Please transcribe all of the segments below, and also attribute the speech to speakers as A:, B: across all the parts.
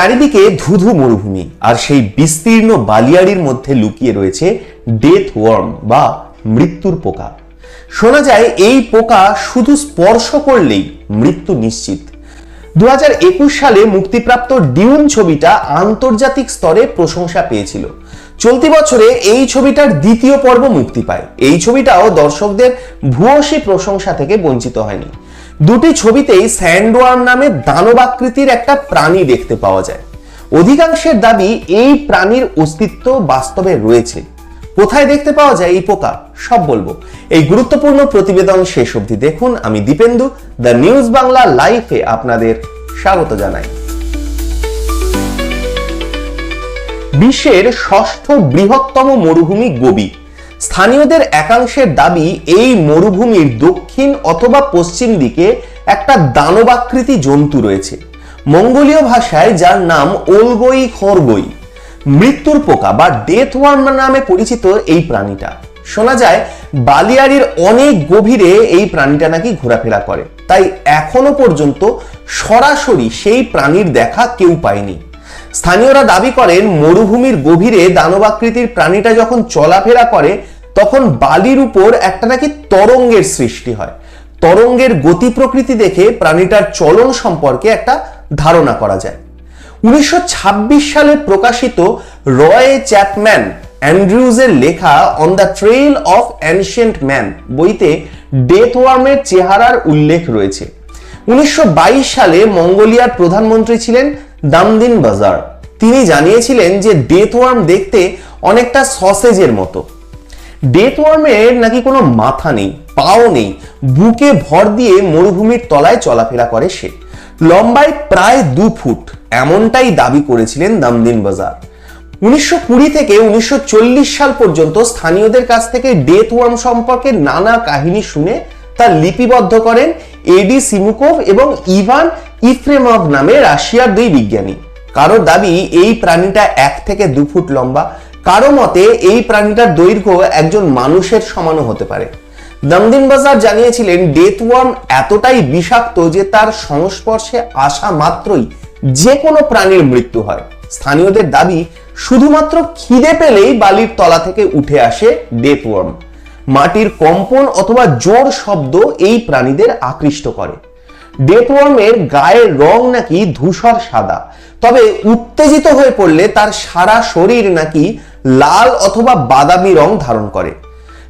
A: চারিদিকে ধুধু মরুভূমি আর সেই বিস্তীর্ণ বালিয়াড়ির মধ্যে লুকিয়ে রয়েছে ডেথ ওয়ার্ম বা মৃত্যুর পোকা। শোনা যায় এই পোকা শুধু স্পর্শ করলেই মৃত্যু নিশ্চিত। দু সালে মুক্তিপ্রাপ্ত ডিউন ছবিটা আন্তর্জাতিক স্তরে প্রশংসা পেয়েছিল। চলতি বছরে এই ছবিটার দ্বিতীয় পর্ব মুক্তি পায়। এই ছবিটাও দর্শকদের ভূয়সী প্রশংসা থেকে বঞ্চিত হয়নি। দুটি ছবিতেই স্যান্ডওয়ার্ম নামে দানবাকৃতির একটা প্রাণী দেখতে পাওয়া যায়। অধিকাংশের দাবি এই প্রাণীর অস্তিত্ব বাস্তবে রয়েছে। কোথায় দেখতে পাওয়া যায় এই পোকা? সব বলব। এই গুরুত্বপূর্ণ প্রতিবেদন শেষ অবধি দেখুন। আমি দীপেন্দু, দ্য নিউজ বাংলা লাইফে আপনাদের স্বাগত জানাই। বিশ্বের ষষ্ঠ বৃহত্তম মরুভূমি গোবি। স্থানীয়দের একাংশের দাবি এই মরুভূমির দক্ষিণ অথবা পশ্চিম দিকে একটা দানবাকৃতি জন্তু রয়েছে। মঙ্গোলীয় ভাষায় যার নাম ওলগই খরগই। মৃত্যুর পোকা বা ডেথ ওয়ার্ম নামে পরিচিত এই প্রাণীটা। শোনা যায়, বালিয়াড়ির অনেক গভীরে এই প্রাণীটা নাকি ঘোরাফেরা করে। তাই এখনও পর্যন্ত সরাসরি সেই প্রাণীর দেখা কেউ পায়নি। স্থানীয়রা দাবি করেন, মরুভূমির গভীরে দানবাকৃতির প্রাণীটা যখন চলাফেরা করে, তখন বালির উপর একটা নাকি তরঙ্গের সৃষ্টি হয়। তরঙ্গের গতি প্রকৃতি দেখে প্রাণীটার চলন সম্পর্কে একটা ধারণা করা যায়। উনিশশো সালে প্রকাশিত রয় চ্যাপম্যান অ্যান্ড্রিউজের লেখা On the Trail of Ancient Man বইতে ডেথ ওয়ার্মের চেহারার উল্লেখ রয়েছে। উনিশশো বাইশ সালে মঙ্গোলিয়ার প্রধানমন্ত্রী ছিলেন দামদিন বাজার। তিনি জানিয়েছিলেন যে ডেথ ওয়ার্ম দেখতে অনেকটা সসেজের মতো। ডেথ ওয়ার্মের নাকি কোনো মাথা নেই, পাও নেই, বুকে ভর দিয়ে মরুভূমির তলায় চলাফেরা করে সে। লম্বায় প্রায় দু ফুট, এমনটাই দাবি করেছিলেন দামদিন বাজার। উনিশশো কুড়ি থেকে উনিশশো চল্লিশ সাল পর্যন্ত স্থানীয়দের কাছ থেকে ডেথ ওয়ার্ম সম্পর্কে নানা কাহিনী শুনে তা লিপিবদ্ধ করেন এডি সিমুকোভ এবং ইভান ইফ্রেমভ নামে রাশিয়ার দুই বিজ্ঞানী। কারও দাবি, এই প্রাণীটা এক থেকে দু ফুট লম্বা। কারও মতে, এই প্রাণীটার দৈর্ঘ্য একজন মানুষের সমানও হতে পারে। দমদিন বাজার জানিয়েছিলেন ডেথ ওয়ার্ম এতটাই বিষাক্ত যে তার সংস্পর্শে আসা মাত্রই যে কোনো প্রাণীর মৃত্যু হয়। স্থানীয়দের দাবি, শুধুমাত্র খিদে পেলেই বালির তলা থেকে উঠে আসে ডেথ ওয়ার্ম মাটির কম্পন অথবা জোর শব্দ এই প্রাণীদের আকৃষ্ট করে। ডেথওয়ার্মের গায়ের রং নাকি ধূসর সাদা। তবে উত্তেজিত হয়ে পড়লে তার সারা শরীর নাকি লাল অথবা বাদামি রং ধারণ করে।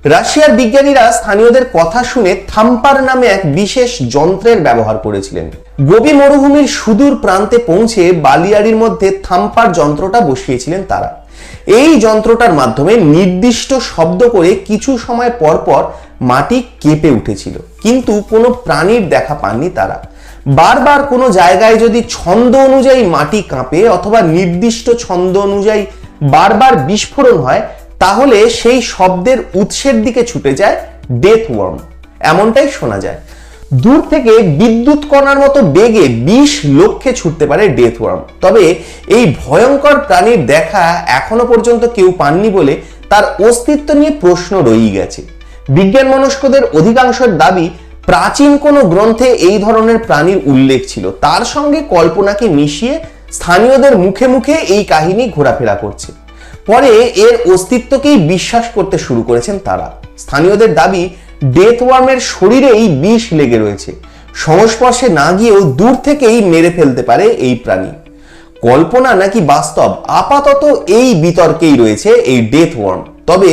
A: রাশিয়ার বিজ্ঞানীরা স্থানীয়দের কথা শুনে থাম্পার নামে এক বিশেষ যন্ত্রের ব্যবহার করেছিলেন। গোবি মরুভূমির সুদূর প্রান্তে পৌঁছে বালিয়াড়ির মধ্যে থাম্পার যন্ত্রটা বসিয়েছিলেন তারা। এই যন্ত্রটার মাধ্যমে নির্দিষ্ট শব্দ করে কিছু সময় পর পর মাটি কেঁপে উঠেছিল। কিন্তু কোনো প্রাণীর দেখা পাননি তারা। বারবার কোনো জায়গায় যদি ছন্দ অনুযায়ী মাটি কাঁপে অথবা নির্দিষ্ট ছন্দ অনুযায়ী বারবার বিস্ফোরণ হয়, তাহলে সেই শব্দের উৎসের দিকে ছুটে যায় ডেথ ওয়ার্ম এমনটাই শোনা যায়। দূর থেকে বিদ্যুৎ কণার মতো বেগে বিশ লক্ষে ছুটতে পারে ডেথ ওয়ার্ম তবে এই ভয়ঙ্কর প্রাণীর দেখা এখনও পর্যন্ত কেউ পাননি বলে তার অস্তিত্ব নিয়ে প্রশ্ন রয়েই গেছে। বিজ্ঞান মনস্কদের অধিকাংশের দাবি প্রাচীন কোনো গ্রন্থে এই ধরনের প্রাণীর উল্লেখ ছিল। তার সঙ্গে কল্পনাকে মিশিয়ে স্থানীয়দের মুখে মুখে এই কাহিনী ঘোরাফেরা করছে। পরে এর অস্তিত্বকেই বিশ্বাস করতে শুরু করেছেন তারা। স্থানীয়দের দাবি ডেথ ওয়ার্মের শরীরেই বিষ লেগে রয়েছে। সংস্পর্শে না গিয়েও দূর থেকেই মেরে ফেলতে পারে এই প্রাণী। কল্পনা নাকি বাস্তব? আপাতত এই বিতর্কেই রয়েছে এই ডেথ ওয়ার্ম তবে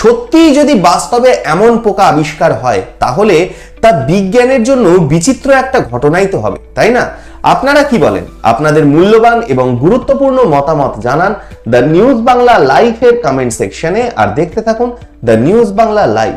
A: সত্যিই যদি বাস্তবে এমন পোকা আবিষ্কার হয়, তাহলে তা বিজ্ঞানের জন্য বিচিত্র একটা ঘটনাই তো হবে, তাই না? আপনারা কি বলেন? আপনাদের মূল্যবান এবং গুরুত্বপূর্ণ মতামত জানান দ্য নিউজ বাংলা লাইভের কমেন্ট সেকশনে আর দেখতে থাকুন দ্য নিউজ বাংলা লাইভ